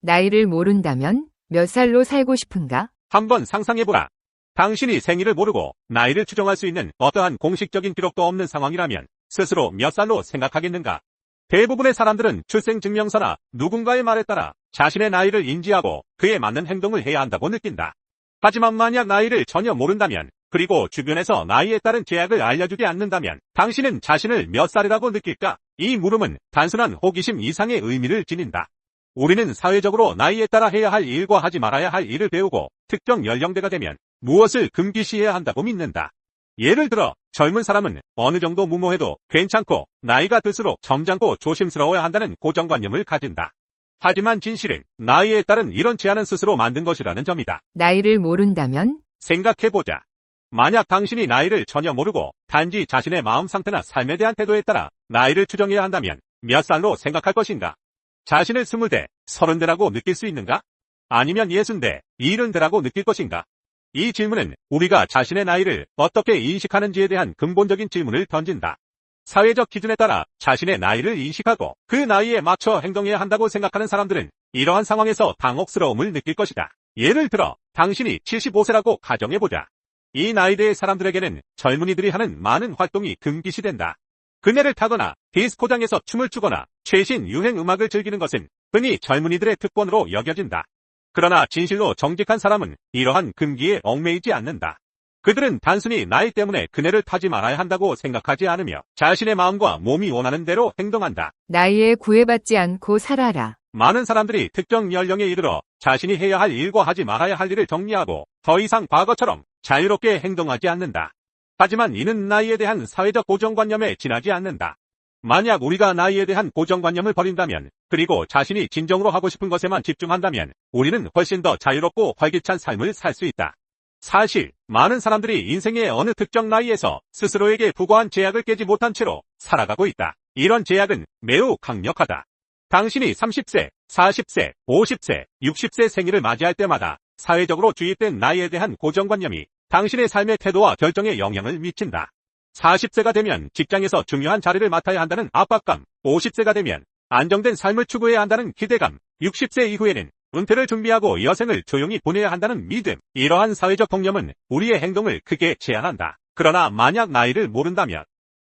나이를 모른다면 몇 살로 살고 싶은가? 한번 상상해보라. 당신이 생일을 모르고 나이를 추정할 수 있는 어떠한 공식적인 기록도 없는 상황이라면 스스로 몇 살로 생각하겠는가? 대부분의 사람들은 출생증명서나 누군가의 말에 따라 자신의 나이를 인지하고 그에 맞는 행동을 해야 한다고 느낀다. 하지만 만약 나이를 전혀 모른다면 그리고 주변에서 나이에 따른 제약을 알려주지 않는다면 당신은 자신을 몇 살이라고 느낄까? 이 물음은 단순한 호기심 이상의 의미를 지닌다. 우리는 사회적으로 나이에 따라 해야 할 일과 하지 말아야 할 일을 배우고 특정 연령대가 되면 무엇을 금기시해야 한다고 믿는다. 예를 들어 젊은 사람은 어느 정도 무모해도 괜찮고 나이가 들수록 점잖고 조심스러워야 한다는 고정관념을 가진다. 하지만 진실은 나이에 따른 이런 제한은 스스로 만든 것이라는 점이다. 나이를 모른다면 생각해보자. 만약 당신이 나이를 전혀 모르고 단지 자신의 마음 상태나 삶에 대한 태도에 따라 나이를 추정해야 한다면 몇 살로 생각할 것인가? 자신을 스물 대, 서른 대라고 느낄 수 있는가? 아니면 예순 대, 일흔 대라고 느낄 것인가? 이 질문은 우리가 자신의 나이를 어떻게 인식하는지에 대한 근본적인 질문을 던진다. 사회적 기준에 따라 자신의 나이를 인식하고 그 나이에 맞춰 행동해야 한다고 생각하는 사람들은 이러한 상황에서 당혹스러움을 느낄 것이다. 예를 들어 당신이 75세라고 가정해보자. 이 나이대의 사람들에게는 젊은이들이 하는 많은 활동이 금기시된다. 그네를 타거나 디스코장에서 춤을 추거나 최신 유행 음악을 즐기는 것은 흔히 젊은이들의 특권으로 여겨진다. 그러나 진실로 정직한 사람은 이러한 금기에 얽매이지 않는다. 그들은 단순히 나이 때문에 그네를 타지 말아야 한다고 생각하지 않으며 자신의 마음과 몸이 원하는 대로 행동한다. 나이에 구애받지 않고 살아라. 많은 사람들이 특정 연령에 이르러 자신이 해야 할 일과 하지 말아야 할 일을 정리하고 더 이상 과거처럼 자유롭게 행동하지 않는다. 하지만 이는 나이에 대한 사회적 고정관념에 지나지 않는다. 만약 우리가 나이에 대한 고정관념을 버린다면, 그리고 자신이 진정으로 하고 싶은 것에만 집중한다면, 우리는 훨씬 더 자유롭고 활기찬 삶을 살 수 있다. 사실, 많은 사람들이 인생의 어느 특정 나이에서 스스로에게 부과한 제약을 깨지 못한 채로 살아가고 있다. 이런 제약은 매우 강력하다. 당신이 30세, 40세, 50세, 60세 생일을 맞이할 때마다 사회적으로 주입된 나이에 대한 고정관념이 당신의 삶의 태도와 결정에 영향을 미친다. 40세가 되면 직장에서 중요한 자리를 맡아야 한다는 압박감, 50세가 되면 안정된 삶을 추구해야 한다는 기대감, 60세 이후에는 은퇴를 준비하고 여생을 조용히 보내야 한다는 믿음, 이러한 사회적 통념은 우리의 행동을 크게 제한한다. 그러나 만약 나이를 모른다면,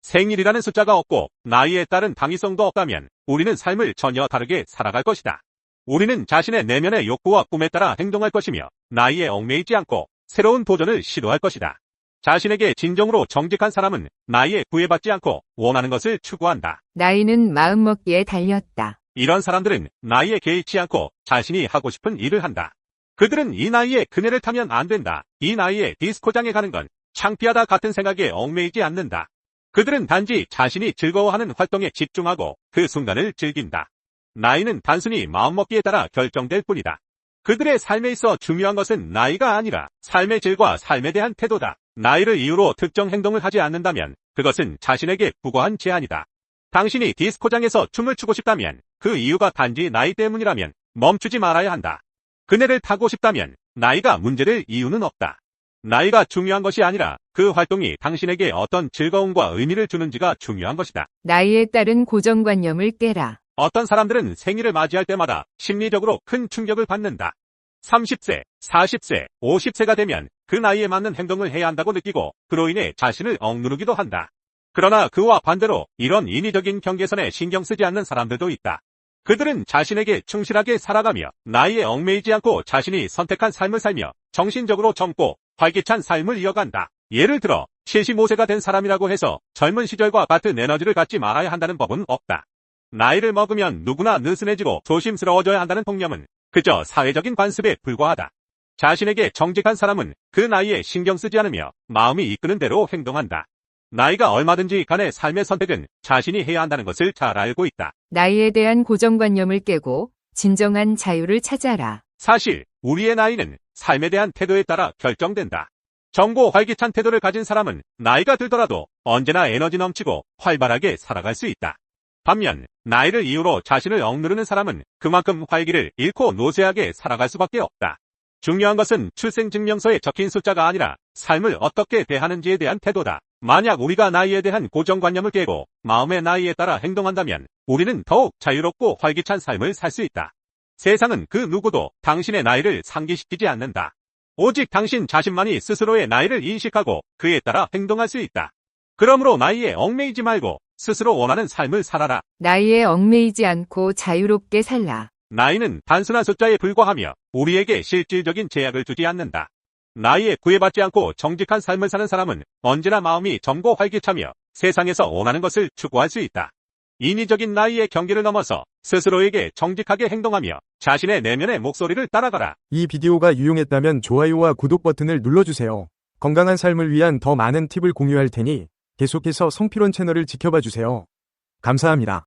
생일이라는 숫자가 없고 나이에 따른 당위성도 없다면 우리는 삶을 전혀 다르게 살아갈 것이다. 우리는 자신의 내면의 욕구와 꿈에 따라 행동할 것이며 나이에 얽매이지 않고 새로운 도전을 시도할 것이다. 자신에게 진정으로 정직한 사람은 나이에 구애받지 않고 원하는 것을 추구한다. 나이는 마음먹기에 달렸다. 이런 사람들은 나이에 개의치 않고 자신이 하고 싶은 일을 한다. 그들은 이 나이에 그네를 타면 안 된다. 이 나이에 디스코장에 가는 건 창피하다 같은 생각에 얽매이지 않는다. 그들은 단지 자신이 즐거워하는 활동에 집중하고 그 순간을 즐긴다. 나이는 단순히 마음먹기에 따라 결정될 뿐이다. 그들의 삶에 있어 중요한 것은 나이가 아니라 삶의 질과 삶에 대한 태도다. 나이를 이유로 특정 행동을 하지 않는다면 그것은 자신에게 부과한 제한이다. 당신이 디스코장에서 춤을 추고 싶다면 그 이유가 단지 나이 때문이라면 멈추지 말아야 한다. 그네를 타고 싶다면 나이가 문제될 이유는 없다. 나이가 중요한 것이 아니라 그 활동이 당신에게 어떤 즐거움과 의미를 주는지가 중요한 것이다. 나이에 따른 고정관념을 깨라. 어떤 사람들은 생일을 맞이할 때마다 심리적으로 큰 충격을 받는다. 30세, 40세, 50세가 되면 그 나이에 맞는 행동을 해야 한다고 느끼고 그로 인해 자신을 억누르기도 한다. 그러나 그와 반대로 이런 인위적인 경계선에 신경 쓰지 않는 사람들도 있다. 그들은 자신에게 충실하게 살아가며 나이에 얽매이지 않고 자신이 선택한 삶을 살며 정신적으로 젊고 활기찬 삶을 이어간다. 예를 들어 75세가 된 사람이라고 해서 젊은 시절과 같은 에너지를 갖지 말아야 한다는 법은 없다. 나이를 먹으면 누구나 느슨해지고 조심스러워져야 한다는 통념은 그저 사회적인 관습에 불과하다. 자신에게 정직한 사람은 그 나이에 신경 쓰지 않으며 마음이 이끄는 대로 행동한다. 나이가 얼마든지 간의 삶의 선택은 자신이 해야 한다는 것을 잘 알고 있다. 나이에 대한 고정관념을 깨고 진정한 자유를 찾아라. 사실 우리의 나이는 삶에 대한 태도에 따라 결정된다. 정고 활기찬 태도를 가진 사람은 나이가 들더라도 언제나 에너지 넘치고 활발하게 살아갈 수 있다. 반면 나이를 이유로 자신을 억누르는 사람은 그만큼 활기를 잃고 노쇠하게 살아갈 수밖에 없다. 중요한 것은 출생증명서에 적힌 숫자가 아니라 삶을 어떻게 대하는지에 대한 태도다. 만약 우리가 나이에 대한 고정관념을 깨고 마음의 나이에 따라 행동한다면 우리는 더욱 자유롭고 활기찬 삶을 살 수 있다. 세상은 그 누구도 당신의 나이를 상기시키지 않는다. 오직 당신 자신만이 스스로의 나이를 인식하고 그에 따라 행동할 수 있다. 그러므로 나이에 얽매이지 말고 스스로 원하는 삶을 살아라. 나이에 얽매이지 않고 자유롭게 살라. 나이는 단순한 숫자에 불과하며 우리에게 실질적인 제약을 주지 않는다. 나이에 구애받지 않고 정직한 삶을 사는 사람은 언제나 마음이 젊고 활기차며 세상에서 원하는 것을 추구할 수 있다. 인위적인 나이의 경계를 넘어서 스스로에게 정직하게 행동하며 자신의 내면의 목소리를 따라가라. 이 비디오가 유용했다면 좋아요와 구독 버튼을 눌러주세요. 건강한 삶을 위한 더 많은 팁을 공유할 테니 계속해서 성피론 채널을 지켜봐 주세요. 감사합니다.